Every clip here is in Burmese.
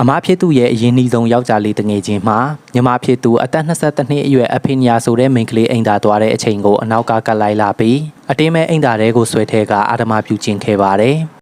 အမဖြစ်သူရဲ့အရင်နှီးဆုံးယောက်ျားလေးတငယ်ချင်းမှာညီမဖြစ်သူအသက်22နှစ်အရွယ်အဖေညာဆိုတဲ့မိန်းကလေးအိမ်သာသွားတဲ့အချိန်ကိုအနောက်ကကပ်လိုက်လာပြီးအတင်းမဲ့အိမ်သာတဲကိုဆွဲထဲကအာဓမပြုကျင့်ခဲ့ပါတယ်။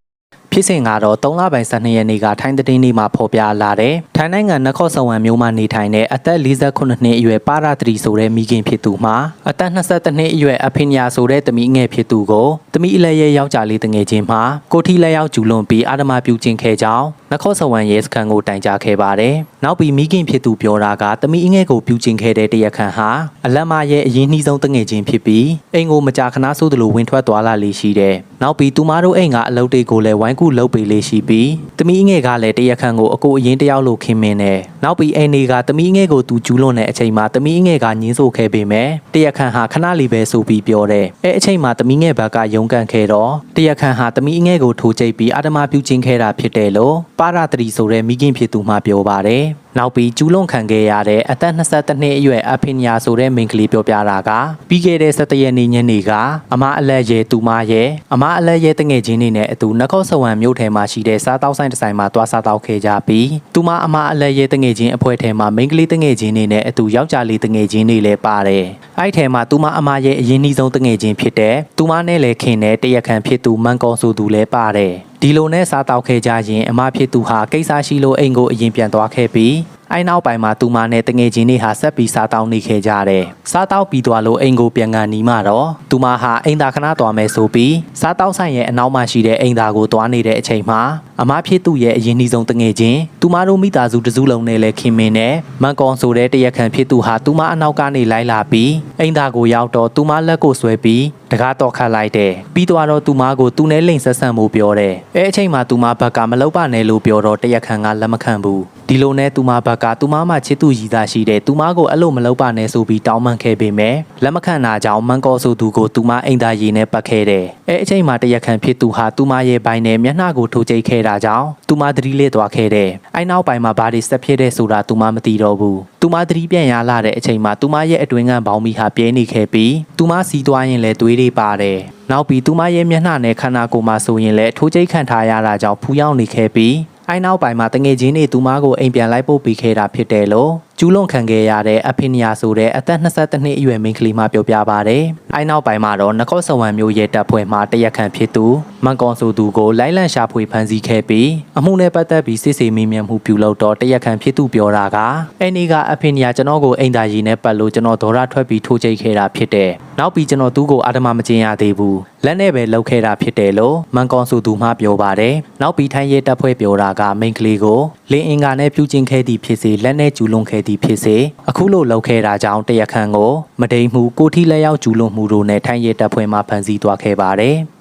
ဖြစ်စဉ်ကတော့3လပိုင်း12ရက်နေ့ကထိုင်းသတင်းတွေမှာဖော်ပြလာတဲ့ထိုင်းနိုင်ငံနခော့ဆဝမ်မြို့မှာနေထိုင်တဲ့အသက်48နှစ်အရွယ်ပါရတရီဆိုတဲ့မိခင်ဖြစ်သူမှာအသက်22နှစ်အရွယ်အဖေညာဆိုတဲ့သမီးငယ်ဖြစ်သူကိုသမီးအလက်ရဲ့ယောက်ျားလေးတငယ်ချင်းမှာကိုထီလက်ယောက်ကျူလွန်ပြီးအာဓမပြုကျင့်ခဲ့ကြောင်းနခော့ဆဝမ်ရဲစခန်းကိုတိုင်ကြားခဲ့ပါတယ်။နောက်ပြီးမိခင်ဖြစ်သူပြောတာကတမီအငယ်ကိုပြုကျင်ခဲ့တဲ့တရခန်ဟာအလက်မရဲ့အရင်နှီးဆုံးတငယ်ချင်းဖြစ်ပြီးအိမ်ကိုမကြာခဏဆိုသလိုဝင်ထွက်သွားလာလေးရှိတယ်။နောက်ပြီးသူမတို့အိမ်ကအလုပ်တွေကိုလည်းဝိုင်းကူလုပ်ပေးလေးရှိပြီးတမီအငယ်ကလည်းတရခန်ကိုအကိုအရင်တယောက်လိုခင်မင်းတယ်။နောက်ပြီးအိမ်တွေကတမီအငယ်ကိုသူကျူးလွန်တဲ့အချိန်မှာတမီအငယ်ကညင်းဆိုခဲ့ပေမဲ့တရခန်ဟာခဏလေးပဲဆိုပြီးပြောတယ်။အဲအချိန်မှာတမီငယ်ဘက်ကရုန်းကန်ခဲ့တော့တရခန်ဟာတမီအငယ်ကိုထိုးကျိတ်ပြီးအာဓမပြုကျင်ခဲ့တာဖြစ်တယ်လို့ပါရတရီဆိုတဲ့မိခင်ဖြစ်သူမှပြောပါတယ်။ နောက်ပြီးကျူးလွန်ခံခဲ့ရတဲ့အသက်22နှစ်အရွယ်အဖင်ညာဆိုတဲ့မိန်းကလေးပြောပြတာကပြီးခဲ့တဲ့17ရက်နေ့ညနေကအမအလက်ရဲသူမရဲ့အမအလက်ရဲတငယ်ချင်းတွေနဲ့အတူနခော့ဆဝံမြို့ထဲမှာရှိတဲ့စားတောက်ဆိုင်တစ်ဆိုင်မှာတွားစားတောက်ခဲ့ကြပြီးသူမအမအလက်ရဲတငယ်ချင်းအဖွဲ့ထဲမှာမိန်းကလေးတငယ်ချင်းတွေနဲ့အတူယောက်ျားလေးတငယ်ချင်းတွေလည်းပါတယ်။အဲ့ထဲမှာသူမအမရဲ့အရင်နှီးဆုံးတငယ်ချင်းဖြစ်တဲ့သူမနဲ့လည်းခင်တဲ့တရက်ခံဖြစ်သူမန်ကောဆိုသူလည်းပါတယ်။ ဒီလိုနဲ့စားတောက်ခဲ့ကြရင်အမဖြစ်သူဟာကိစ္စရှိလို့အိမ်ကိုအရင်ပြန်သွားခဲ့ပြီး အဲနောက်ပိုင်းမှာသူမနဲ့တငယ်ချင်းတွေဟာဆက်ပြီးစားတောက်နေခဲ့ကြတယ်။စားတောက်ပြီးသွားလို့အိမ်ကိုပြန်ကန်နီးမှတော့သူမဟာအိမ်သာခဏသွားမယ်ဆိုပြီးစားတောက်ဆိုင်ရဲ့အနောက်မှာရှိတဲ့အိမ်သာကိုသွားနေတဲ့အချိန်မှာအမဖြစ်သူရဲ့အရင်နှီးဆုံးတငယ်ချင်းသူမတို့မိသားစုတစုလုံးနဲ့လည်းခင်မင်းနဲ့မန်ကွန်ဆိုတဲ့တရက်ခံဖြစ်သူဟာသူမအနောက်ကနေလိုက်လာပြီးအိမ်သာကိုရောက်တော့သူမလက်ကိုဆွဲပြီးတကားတော့ခတ်လိုက်တယ်ပြီးသွားတော့သူမကိုသူနဲ့လိန်ဆက်ဆံမှုပြောတယ်အဲအချိန်မှာသူမဘက်ကမလောက်ပါနဲ့လို့ပြောတော့တရက်ခံကလက်မခံဘူးဒီလိုနဲ့သူမဘက်ကသူမမှချစ်သူရည်သားရှိတဲ့သူမကိုအဲ့လိုမလုပ်ပါနဲ့ဆိုပြီးတောင်းပန်ခဲ့ပေမဲ့လက်မခံတာကြောင့်မန်ကောဆိုသူကိုသူမအိမ်သားရည်နဲ့ပတ်ခဲ့တယ်အဲအချိန်မှာတရက်ခံဖြစ်သူဟာသူမရဲ့ဘိုင်းနဲ့မျက်နှာကိုထိုးကျိတ်ခဲ့တာကြောင့်သူမသတိလစ်သွားခဲ့တယ်အဲနောက်ပိုင်းမှာဘာတွေဆက်ဖြစ်တဲ့ဆိုတာသူမမသိတော့ဘူးသူမသတိပြန်ရလာတဲ့အချိန်မှာသူမရဲ့အတွင်းကဘောင်းမီဟာပြဲနေခဲ့ပြီးသူမစီးသွားရင်လည်းသွေးတွေပါတယ်နောက်ပြီးသူမရဲ့မျက်နှာနဲ့ခန္ဓာကိုယ်မှာဆိုရင်လည်းထိုးကျိတ်ခံထားရတာကြောင့်ဖူးယောင်းနေခဲ့ပြီး အဲနောက်ပိုင်းမှာတငယ်ချင်းတွေသူမကိုအိမ်ပြန်လိုက်ပို့ပေးခဲ့တာဖြစ်တယ်လို့ကျူးလွန်ခံခဲ့ရတဲ့အဖင်နီယာဆိုတဲ့အသက်22နှစ်အရွယ်မိန်းကလေးမှပြောပြပါဗျ။အဲနောက်ပိုင်းမှာတော့နခော့ဆဝံမျိုးရဲ့တပ်ဖွဲ့မှတရက်ခံဖြစ်သူမန်ကွန်ဆိုသူကိုလိုက်လံရှာဖွေဖမ်းဆီးခဲ့ပြီးအမှုနဲ့ပတ်သက်ပြီးစစ်ဆေးမေးမြန်းမှုပြုလုပ်တော့တရက်ခံဖြစ်သူပြောတာကအဲနေ့ကအဖင်နီယာကျွန်တော်ကိုအိမ်သားရည်နဲ့ပတ်လို့ကျွန်တော်ဒေါ်ရထွက်ပြီးထိုးချိတ်ခဲ့တာဖြစ်တယ်။နောက်ပြီးကျွန်တော်သူ့ကိုအာဓမမကျင်ရသေးဘူး။လက်နဲ့ပဲလှုပ်ခဲ့တာဖြစ်တယ်လို့မန်ကွန်ဆိုသူမှပြောပါတယ်။နောက်ပြီးထိုင်းရဲတပ်ဖွဲ့ပြောတာကမိန်းကလေးကိုလင်းအင်ကာနဲ့ပြုကျင့်ခဲ့သည်ဖြစ်စေလက်နဲ့ကျူးလွန်ခဲ့သည်ဖြစ်စေအခုလိုလှုပ်ခဲ့တာကြောင့်တရက်ခန့်ကိုမဒိန်မှုကိုထီလက်ရောက်ကျူးလွန်မှုတို့နဲ့ထိုင်းရဲတပ်ဖွဲ့မှဖမ်းဆီးသွားခဲ့ပါတယ်။